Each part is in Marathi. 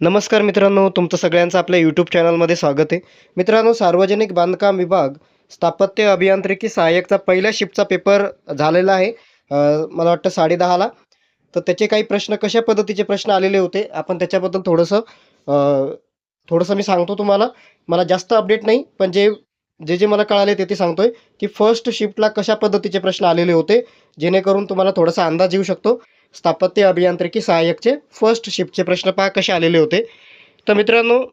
नमस्कार मित्रांनो तुमचं सगळ्यांचं आपल्या यूट्यूब चॅनलमध्ये स्वागत आहे. मित्रांनो सार्वजनिक बांधकाम विभाग स्थापत्य अभियांत्रिकी सहाय्यकचा पहिल्या शिफ्टचा पेपर झालेला आहे. मला वाटतं साडेदहाला तर त्याचे काही प्रश्न कशा पद्धतीचे प्रश्न आलेले होते आपण त्याच्याबद्दल थोडंसं थोडंसं मी सांगतो तुम्हाला. मला जास्त अपडेट नाही पण जे जे जे मला कळाले ते ते सांगतोय की फर्स्ट शिफ्टला कशा पद्धतीचे प्रश्न आलेले होते जेणेकरून तुम्हाला थोडासा अंदाज येऊ शकतो. स्थापत्य अभियांत्रिकी सहाय्यकचे फर्स्ट शिफ्टचे प्रश्न पहा कसे आलेले होते? तर मित्रांनो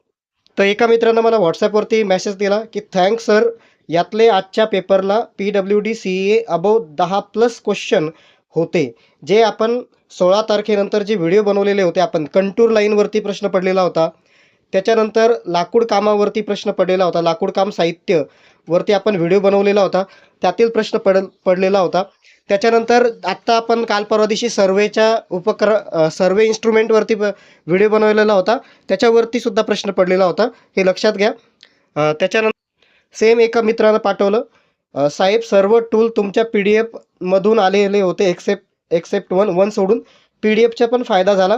तर एका मित्रानं मला व्हॉट्सॲपवरती मेसेज दिला की थँक्स सर यातले आजच्या पेपरला P W D C A above दहा प्लस क्वेश्चन होते. जे आपण सोळा तारखेनंतर जे व्हिडिओ बनवलेले होते आपण कंटूर लाईनवरती प्रश्न पडलेला होता. त्याच्यानंतर लाकूड कामावरती प्रश्न पडलेला होता. लाकूड काम साहित्य वरती आपण व्हिडिओ बनवलेला होता. त्यातील प्रश्न पड पडलेला होता. त्याच्यानंतर आत्ता आपण काल परवा दिवशी सर्वेच्या उपक्र सर्वे इन्स्ट्रुमेंटवरती व्हिडिओ बनवलेला होता. त्याच्यावरती सुद्धा प्रश्न पडलेला होता. हे लक्षात घ्या. त्याच्यानंतर सेम एका मित्रानं पाठवलं. साहेब सर्व टूल तुमच्या पी डी एफमधून आलेले होते. एक्सेप्ट एक्सेप्ट वन वन सोडून. पी डी एफचा पण फायदा झाला.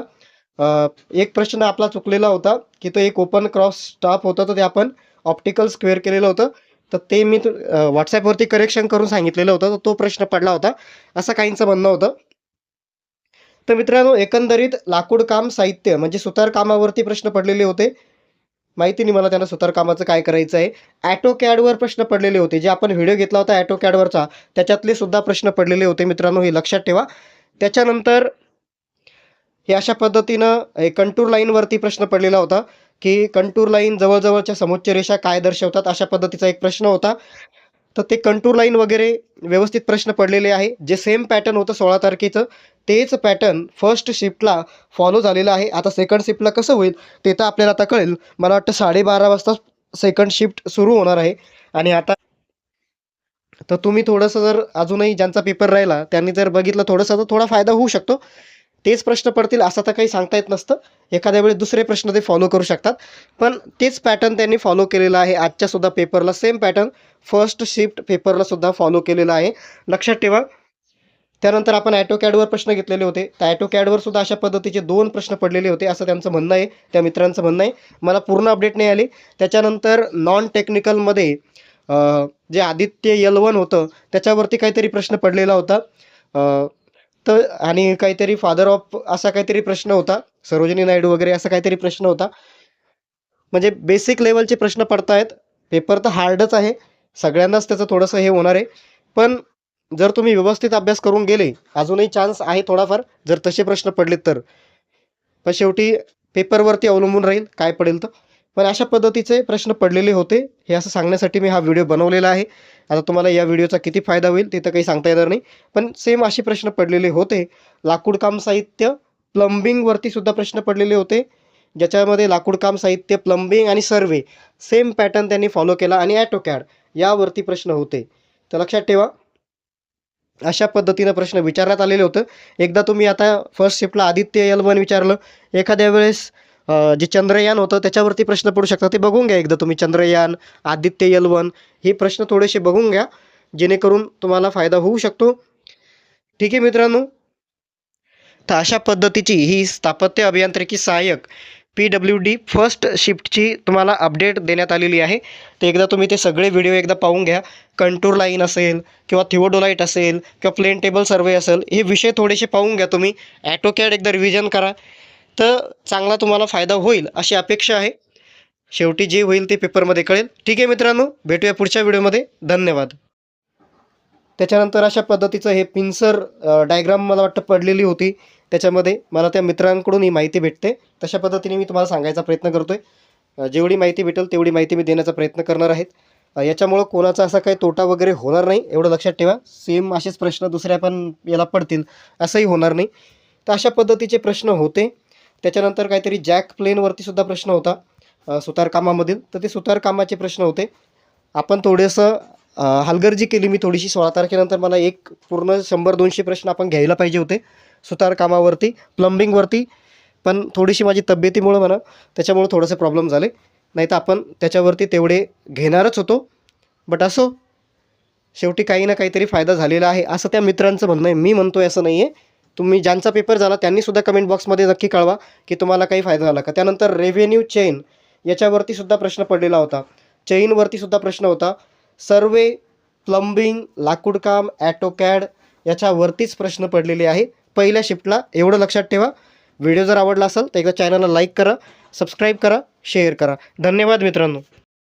एक प्रश्न आपला चुकलेला होता की तो एक ओपन क्रॉस स्टॉप होता तर ते आपण ऑप्टिकल स्क्वेअर केलेलं होतं. तर ते मी तु- व्हॉट्सॲपवरती करेक्शन करून सांगितलेलं होतं तर तो प्रश्न पडला होता. असं काहींचं म्हणणं होतं. तर मित्रांनो एकंदरीत लाकूड काम साहित्य म्हणजे सुतारकामावरती प्रश्न पडलेले होते. माहिती नाही मला त्यांना सुतारकामाचं काय करायचं आहे. ॲटो कॅडवर प्रश्न पडलेले होते. जे आपण व्हिडिओ घेतला होता ॲटो कॅडवरचा त्याच्यातले सुद्धा प्रश्न पडलेले होते मित्रांनो हे लक्षात ठेवा. त्याच्यानंतर हे अशा पद्धतीनं कंटूर लाईनवरती प्रश्न पडलेला होता की कंटूर लाईन जवळजवळच्या समोच्च रेषा काय दर्शवतात अशा पद्धतीचा एक प्रश्न होता. तर ते कंटूर लाईन वगैरे व्यवस्थित प्रश्न पडलेले आहे. जे सेम पॅटर्न होतं सोळा तारखेचं तेच पॅटर्न फर्स्ट शिफ्टला फॉलो झालेलं आहे. आता सेकंड शिफ्टला कसं होईल ते तर आपल्याला आता कळेल. मला वाटतं साडेबारा वाजता सेकंड शिफ्ट सुरू होणार आहे. आणि आता तर तुम्ही थोडंसं जर अजूनही ज्यांचा पेपर राहिला त्यांनी जर बघितलं थोडंसं तर थोडा फायदा होऊ शकतो. तेच प्रश्न पडतील असं तर काही सांगता येत नसतं. एखाद्या वेळेस दुसरे प्रश्न ते फॉलो करू शकतात. पण तेच पॅटर्न त्यांनी फॉलो केलेलं आहे. आजच्यासुद्धा पेपरला सेम पॅटर्न फर्स्ट शिफ्ट पेपरलासुद्धा फॉलो केलेला आहे. लक्षात ठेवा. त्यानंतर आपण ॲटो कॅडवर प्रश्न घेतलेले होते. त्या ॲटो सुद्धा अशा पद्धतीचे दोन प्रश्न पडलेले होते असं त्यांचं म्हणणं आहे. त्या मित्रांचं म्हणणं आहे. मला पूर्ण अपडेट नाही आली. त्याच्यानंतर नॉन टेक्निकलमध्ये जे आदित्य यल वन होतं त्याच्यावरती काहीतरी प्रश्न पडलेला होता. तर आणि काहीतरी फादर ऑफ असा काहीतरी प्रश्न होता. सरोजिनी नायडू वगैरे असा काहीतरी प्रश्न होता. म्हणजे बेसिक लेवलचे प्रश्न पडतायत. पेपर तर हार्डच आहे. सगळ्यांनाच त्याचं थोडंसं हे होणार आहे. पण जर तुम्ही व्यवस्थित अभ्यास करून गेले अजूनही चान्स आहे थोडाफार. जर तसे प्रश्न पडलेत तर. पण शेवटी पेपरवरती अवलंबून राहील काय पडेल तर. पण अशा पद्धतीचे प्रश्न पडलेले होते. हे असं सांगण्यासाठी मी हा व्हिडिओ बनवलेला आहे. आता तुम्हाला या व्हिडिओचा किती फायदा होईल ते तर काही सांगता येणार नाही. पण सेम असे प्रश्न पडलेले होते. लाकूडकाम साहित्य प्लंबिंगवरती सुद्धा प्रश्न पडलेले होते. ज्याच्यामध्ये लाकूडकाम साहित्य प्लंबिंग आणि सर्वे सेम पॅटर्न त्यांनी फॉलो केला आणि ॲटोकॅड यावरती प्रश्न होते. तर लक्षात ठेवा. अशा पद्धतीनं प्रश्न विचारण्यात आलेले होतं. एकदा तुम्ही आता फर्स्ट शिफ्टला आदित्य यल वन विचारलं. एखाद्या वेळेस जे चंद्रयान होतं त्याच्यावरती प्रश्न पडू शकतात. ते बघून घ्या एकदा तुम्ही. चंद्रयान आदित्य यल वन हे प्रश्न थोडेसे बघून घ्या. जेणेकरून तुम्हाला फायदा होऊ शकतो. ठीक आहे मित्रांनो? तर अशा पद्धतीची ही स्थापत्य अभियांत्रिकी सहाय्यक पी डब्ल्यू डी फर्स्ट शिफ्टची तुम्हाला अपडेट देण्यात आलेली आहे. तर एकदा तुम्ही ते सगळे व्हिडिओ एकदा पाहून घ्या. कंटूर लाईन असेल किंवा थिओडोलाईट असेल किंवा प्लेन टेबल सर्वे असेल हे विषय थोडेसे पाहून घ्या तुम्ही. ॲटोकॅड एकदा रिव्हिजन करा. तर चांगला तुम्हाला फायदा होईल अशी अपेक्षा आहे. शेवटी जे होईल ते पेपरमध्ये कळेल. ठीक आहे मित्रांनो भेटूया पुढच्या व्हिडिओमध्ये. धन्यवाद. त्याच्यानंतर अशा पद्धतीचं हे पिन्सर डायग्राम मला वाटतं पडलेली होती. त्याच्यामध्ये मला त्या मित्रांकडून ही माहिती भेटते. तशा पद्धतीने मी तुम्हाला सांगायचा प्रयत्न करतो आहे जेवढी माहिती भेटेल तेवढी माहिती मी देण्याचा प्रयत्न करणार आहेत याच्यामुळं कोणाचा असा काही तोटा वगैरे होणार नाही एवढं लक्षात ठेवा. सेम असेच प्रश्न दुसऱ्या पण याला पडतील असंही होणार नाही. तर अशा पद्धतीचे प्रश्न होते. त्याच्यानंतर काहीतरी जॅक प्लेनवरती सुद्धा प्रश्न होता सुतारकामामधील. तर ते सुतारकामाचे प्रश्न होते. आपण थोडंसं हलगर्जी केली मी थोडीशी सोळा तारखेनंतर मला एक पूर्ण शंभर दोनशे प्रश्न आपण घ्यायला पाहिजे होते सुतारकामावरती प्लंबिंगवरती पण थोडीशी माझी तब्येतीमुळं म्हणा त्याच्यामुळं थोडंसं प्रॉब्लेम झाले. नाही तर आपण त्याच्यावरती तेवढे घेणारच होतो. बट असो शेवटी काही ना काहीतरी फायदा झालेला आहे असं त्या मित्रांचं म्हणणं आहे. मी म्हणतो आहे असं नाही आहे तुम्ही ज्यांचा पेपर झाला त्यांनीसुद्धा कमेंट बॉक्समध्ये नक्की कळवा की तुम्हाला काही फायदा झाला का. त्यानंतर रेव्हेन्यू चेन याच्यावरती सुद्धा प्रश्न पडलेला होता. चेनवरती सुद्धा प्रश्न होता. सर्वे प्लंबिंग लाकूडकाम ॲटोकॅड याच्यावरतीच प्रश्न पडलेले आहे पहिल्या शिफ्टला एवढं लक्षात ठेवा. व्हिडिओ जर आवडला असेल तर एकदा चॅनलला लाईक करा सबस्क्राईब करा शेअर करा. धन्यवाद मित्रांनो.